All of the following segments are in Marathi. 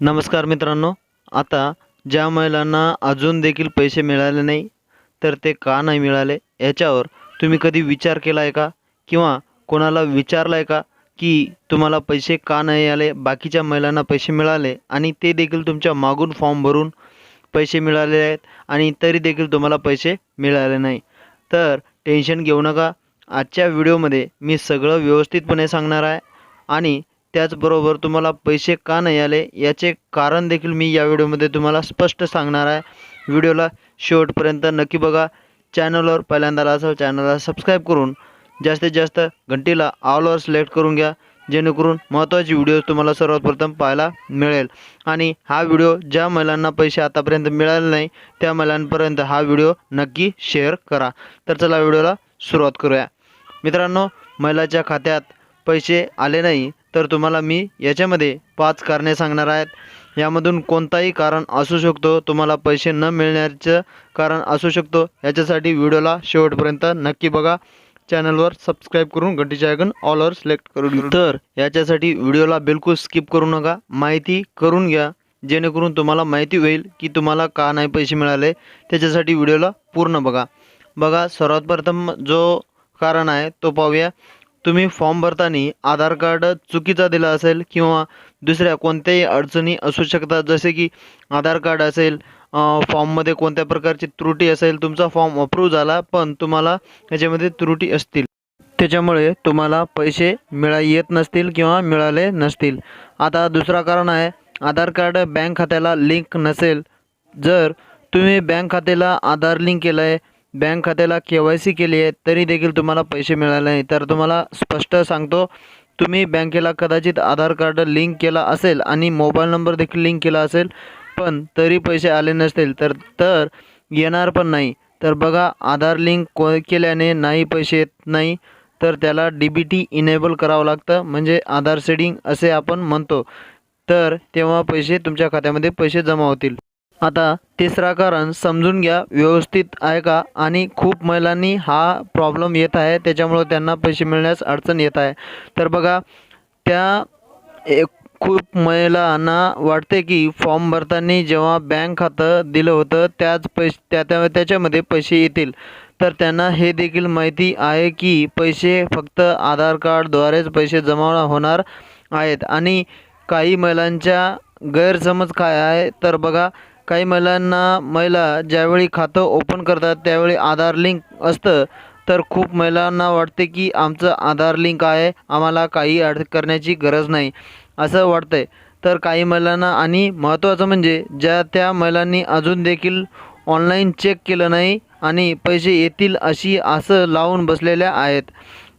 नमस्कार मित्रांनो आता ज्या महिलांना अजून देखील पैसे मिळाले नाही तर ते का नाही मिळाले याच्यावर तुम्ही कधी विचार केला आहे का? किंवा कोणाला विचारलं आहे का की तुम्हाला पैसे का नाही आले बाकीच्या महिलांना पैसे मिळाले आणि ते देखील तुमच्या मागून फॉर्म भरून पैसे मिळाले आहेत आणि तरी देखील तुम्हाला पैसे मिळाले नाही. तर टेन्शन घेऊ नका. आजच्या व्हिडिओमध्ये मी सगळं व्यवस्थितपणे सांगणार आहे आणि त्याचबरोबर तुम्हाला पैसे का नाही आले याचे कारण देखील मी या व्हिडिओमध्ये तुम्हाला स्पष्ट सांगणार आहे. व्हिडिओला शेवटपर्यंत नक्की बघा. चॅनलवर पहिल्यांदा असाल चॅनलला सबस्क्राईब करून जास्तीत जास्त घंटीला ऑलवर सिलेक्ट करून घ्या जेणेकरून महत्त्वाची व्हिडिओ तुम्हाला सर्वात प्रथम पाहायला मिळेल. आणि हा व्हिडिओ ज्या महिलांना पैसे आतापर्यंत मिळाले नाही त्या महिलांपर्यंत हा व्हिडिओ नक्की शेअर करा. तर चला व्हिडिओला सुरुवात करूया. मित्रांनो महिलाच्या खात्यात पैसे आले नाही तर तुम्हाला मी याच्यामध्ये पाच कारणे सांगणार आहेत. यामधून कोणताही कारण असू शकतो तुम्हाला पैसे न मिळण्याचं कारण असू शकतो. याच्यासाठी व्हिडिओला शेवटपर्यंत नक्की बघा. चॅनलवर सबस्क्राईब करून घंटीचे आयकन ऑलवर सिलेक्ट करून तर याच्यासाठी व्हिडिओला बिलकुल स्किप करू नका. माहिती करून घ्या जेणेकरून तुम्हाला माहिती होईल की तुम्हाला का नाही पैसे मिळाले. त्याच्यासाठी व्हिडिओला पूर्ण बघा. बघा सर्वात प्रथम जो कारण आहे तो पाहूया. तुम्ही फॉर्म भरताना आधार कार्ड चुकीचा दिला असेल किंवा दुसऱ्या कोणत्याही अडचणी असू शकतात जसे की आधार कार्ड असेल फॉर्ममध्ये कोणत्या प्रकारची त्रुटी असेल तुमचा फॉर्म अप्रूव्ह झाला पण तुम्हाला याच्यामध्ये त्रुटी असतील. त्याच्यामुळे तुम्हाला पैसे मिळा येत नसतील किंवा मिळाले नसतील. आता दुसरा कारण आहे आधार कार्ड बँक खात्याला लिंक नसेल. जर तुम्ही बँक खात्याला आधार लिंक केलं आहे बँक खात्याला के वाय सी केली आहे तरी देखील तुम्हाला पैसे मिळाले नाही. तर तुम्हाला स्पष्ट सांगतो तुम्ही बँकेला कदाचित आधार कार्ड लिंक केला असेल आणि मोबाईल नंबर देखील लिंक केला असेल पण तरी पैसे आले नसतील. तर तर येणार पण नाही. तर बघा आधार लिंक को केल्याने नाही पैसे येत नाही तर त्याला डी बी टी इनेबल करावं लागतं. म्हणजे आधार सेडिंग असे आपण म्हणतो. तर तेव्हा पैसे तुमच्या खात्यामध्ये पैसे जमा होतील. आता तिसरा कारण समजून घ्या व्यवस्थित आहे का? आणि खूप महिलांनी हा प्रॉब्लेम येत आहे त्याच्यामुळं त्यांना पैसे मिळण्यास अडचण येत आहे. तर बघा त्या एक खूप महिलांना वाटते की फॉर्म भरताना जेव्हा बँक खातं दिलं होतं त्याच पैसे त्या त्या त्याच्यामध्ये पैसे येतील. तर त्यांना हे देखील माहिती आहे की पैसे फक्त आधार कार्डद्वारेच पैसे जमा होणार आहेत. आणि काही महिलांच्या गैरसमज काय आहे? तर बघा काही महिलांना महिला ज्यावेळी खातं ओपन करतात त्यावेळी आधार लिंक असतं तर खूप महिलांना वाटते की आमचं आधार लिंक आहे आम्हाला काही अड करण्याची गरज नाही असं वाटतंय. तर काही महिलांना आणि महत्त्वाचं म्हणजे ज्या त्या महिलांनी अजून देखील ऑनलाईन चेक केलं नाही आणि पैसे येतील अशी असं लावून बसलेल्या आहेत.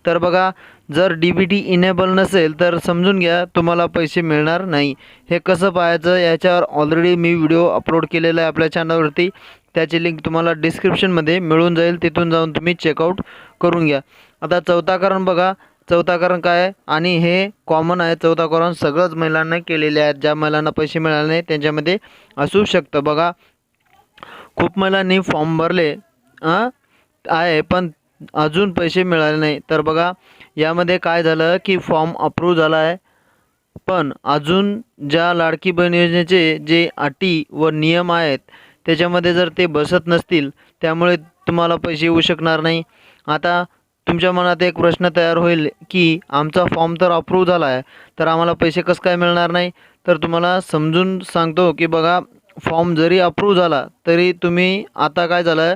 तर बघा जर डी बी टी इनेबल नसेल तर समजून घ्या तुम्हाला पैसे मिळणार नाही. हे कसं पाहायचं याच्यावर ऑलरेडी मी व्हिडिओ अपलोड केलेला आहे आपल्या चॅनलवरती त्याची लिंक तुम्हाला डिस्क्रिप्शनमध्ये मिळून जाईल तिथून जाऊन तुम्ही चेकआउट करून घ्या. आता चौथा कारण बघा चौथा कारण काय आहे? आणि हे कॉमन आहे चौथा कारण सगळंच महिलांना केलेले आहेत. ज्या महिलांना पैसे मिळाले नाही त्यांच्यामध्ये असू शकतं. बघा खूप महिलांनी फॉर्म भरले आहे पण अजून पैसे मिळाले नाही. तर बघा यामध्ये काय झालं की फॉर्म अप्रूव्ह झाला आहे. पण अजून ज्या लाडकी बहीण योजनेचे जे अटी व नियम आहेत त्याच्यामध्ये जर ते बसत नसतील त्यामुळे तुम्हाला पैसे येऊ शकणार नाही. आता तुमच्या मनात एक प्रश्न तयार होईल की आमचा फॉर्म तर अप्रूव्ह झाला आहे तर आम्हाला पैसे कसं काय मिळणार नाही? तर तुम्हाला समजून सांगतो की बघा फॉर्म जरी अप्रूव्ह झाला तरी तुम्ही आता काय झालं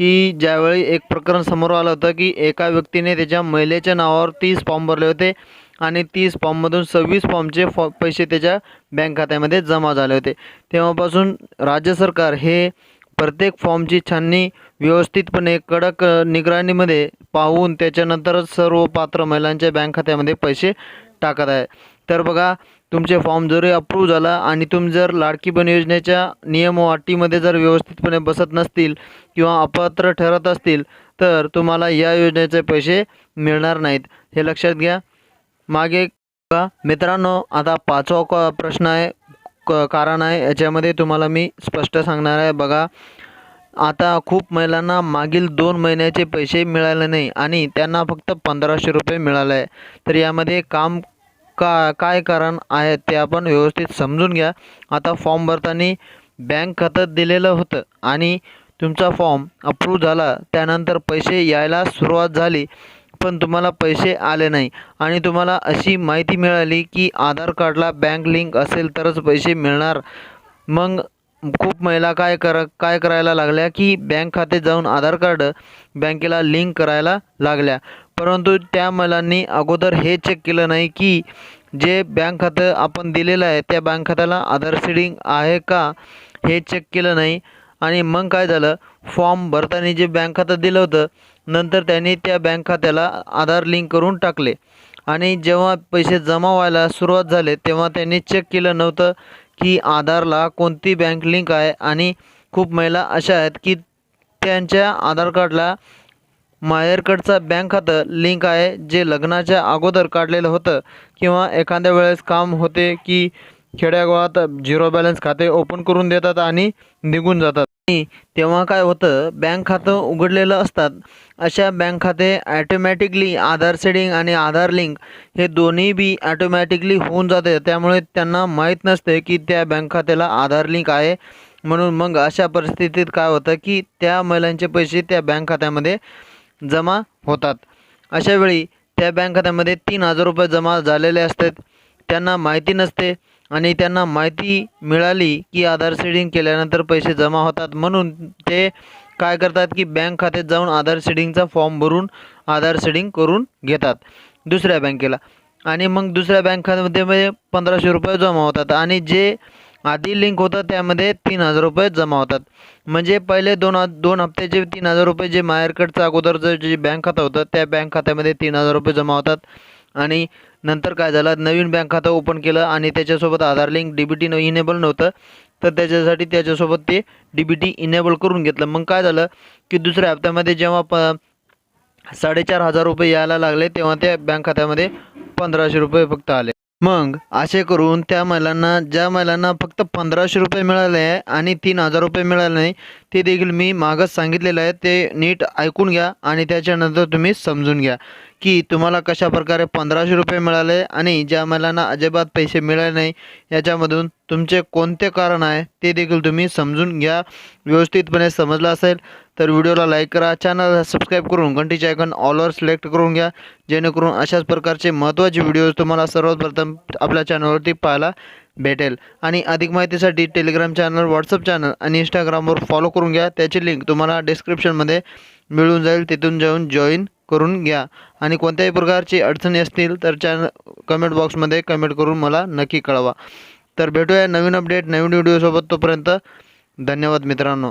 की ज्यावेळी एक प्रकरण समोर आलं होतं की एका व्यक्तीने त्याच्या महिलेच्या नावावर तीस फॉर्म भरले होते आणि तीस फॉर्ममधून सव्वीस फॉर्मचे फॉ पैसे त्याच्या बँक खात्यामध्ये जमा झाले होते. तेव्हापासून राज्य सरकार हे प्रत्येक फॉर्मची छाननी व्यवस्थितपणे कडक निगराणीमध्ये पाहून त्याच्यानंतरच सर्व पात्र महिलांच्या बँक खात्यामध्ये पैसे टाकत आहे. तर बघा तुमचे फॉर्म जरी अप्रूव्ह झाला आणि तुम्ही जर लाडकी बन योजनेच्या नियम व अटीमध्ये जर व्यवस्थितपणे बसत नसतील किंवा अपात्र ठरत असतील तर तुम्हाला या योजनेचे पैसे मिळणार नाहीत. हे लक्षात घ्या. मागे मित्रांनो आता पाचवा क प्रश्न आहे. क कारण आहे. याच्यामध्ये तुम्हाला मी स्पष्ट सांगणार आहे. बघा. आता खूप महिलांना मागील दोन महिन्याचे पैसे मिळाले नाही आणि त्यांना फक्त पंधराशे रुपये मिळाले आहे. तर यामध्ये काम का काय कारण आहे ते आपण व्यवस्थित समजून घ्या. आता फॉर्म भरताना बँक खातं दिलेलं होतं आणि तुमचा फॉर्म अप्रूव्ह झाला त्यानंतर पैसे यायला सुरुवात झाली पण तुम्हाला पैसे आले नाही. आणि तुम्हाला अशी माहिती मिळाली की आधार कार्डला बँक लिंक असेल तरच पैसे मिळणार. मग खूप महिला काय कर काय करायला लागल्या की बँक खाते जाऊन आधार कार्ड बँकेला लिंक करायला लागल्या. परंतु त्या महिलांनी अगोदर हे चेक केलं नाही की जे बँक खातं आपण दिलेलं आहे त्या बँक खात्याला आधार सीडिंग आहे का? हे चेक केलं नाही. आणि मग काय झालं? फॉर्म भरताना जे बँक खातं दिलं होतं नंतर त्यांनी त्या बँक खात्याला आधार लिंक करून टाकले. आणि जेव्हा पैसे जमा व्हायला सुरुवात झाले तेव्हा त्यांनी चेक केलं नव्हतं की आधारला कोणती बँक लिंक आहे. आणि खूप महिला अशा आहेत की त्यांच्या आधार कार्डला माहेरकडचा बँक खातं लिंक आहे जे लग्नाच्या अगोदर काढलेलं होतं किंवा एखाद्या वेळेस काम होते की खेड्यागावात झिरो बॅलन्स खाते ओपन करून देतात आणि निघून जातात. आणि तेव्हा काय होतं बँक खातं उघडलेलं असतात. अशा बँक खाते ॲटोमॅटिकली आधार सेडिंग आणि आधार लिंक हे दोन्ही बी ॲटोमॅटिकली होऊन जाते. त्यामुळे त्यांना माहीत नसते की त्या बँक खात्याला आधार लिंक आहे. म्हणून मग अशा परिस्थितीत काय होतं की त्या महिलांचे पैसे त्या बँक खात्यामध्ये जमा होतात. अशावेळी त्या बँक खात्यामध्ये तीन हजार रुपये जमा झालेले असतात. त्यांना माहिती नसते आणि त्यांना माहिती मिळाली की आधार सीडिंग केल्यानंतर पैसे जमा होतात म्हणून ते काय करतात की बँक खात्यात जाऊन आधार सीडिंगचा फॉर्म भरून आधार सीडिंग करून घेतात दुसऱ्या बँकेला आणि मग दुसऱ्या बँक खात्यामध्ये म्हणजे पंधराशे रुपये जमा होतात. आणि जे आधी लिंक होतं त्यामध्ये तीन हजार रुपये जमा होतात. म्हणजे पहिले दोन दोन हप्त्याचे तीन हजार रुपये जे माहेरकडचं अगोदरचं जे बँक खातं होतं त्या बँक खात्यामध्ये तीन हजार रुपये जमा होतात. आणि नंतर काय झालं नवीन बँक खातं ओपन केलं आणि त्याच्यासोबत Aadhaar link D B T enable नव्हतं. तर त्याच्यासाठी त्याच्यासोबत ते डी बी टी इनेबल करून घेतलं. मग काय झालं की दुसऱ्या हप्त्यामध्ये जेव्हा प साडेचार हजार रुपये यायला लागले तेव्हा त्या बँक खात्यामध्ये पंधराशे रुपये फक्त आले. मग असे करून त्या महिलांना ज्या महिलांना फक्त पंधराशे रुपये मिळाले आहे आणि तीन हजार रुपये मिळाले नाही ते देखील मी मागच सांगितलेलं आहे. ते नीट ऐकून घ्या आणि त्याच्यानंतर तुम्ही समजून घ्या की तुम्हाला कशा प्रकारे पंधराशे रुपये मिळाले आणि ज्या महिलांना अजिबात पैसे मिळाले नाही याच्यामधून तुमचे कोणते कारण आहे ते देखील तुम्ही समजून घ्या. व्यवस्थितपणे समजलं असेल. तर व्हिडिओला लाईक करा चॅनलला सबस्क्राईब करून घंटीचे आयकॉन ऑलवर सिलेक्ट करून घ्या जेणेकरून अशाच प्रकारचे महत्त्वाचे व्हिडिओज तुम्हाला सर्वात प्रथम आपल्या चॅनलवरती पाहायला भेटेल. आणि अधिक माहितीसाठी टेलिग्राम चॅनल व्हॉट्सअप चॅनल आणि इंस्टाग्रामवर फॉलो करून घ्या. त्याची लिंक तुम्हाला डिस्क्रिप्शनमध्ये मिळून जाईल. तिथून जाऊन जॉईन करून घ्या. आणि कोणत्याही प्रकारची अडचणी असतील तर चॅनल कमेंट बॉक्समध्ये कमेंट करून मला नक्की कळवा. तर भेटूया नवीन अपडेट नवीन व्हिडिओसोबत तोपर्यंत. धन्यवाद मित्रांनो.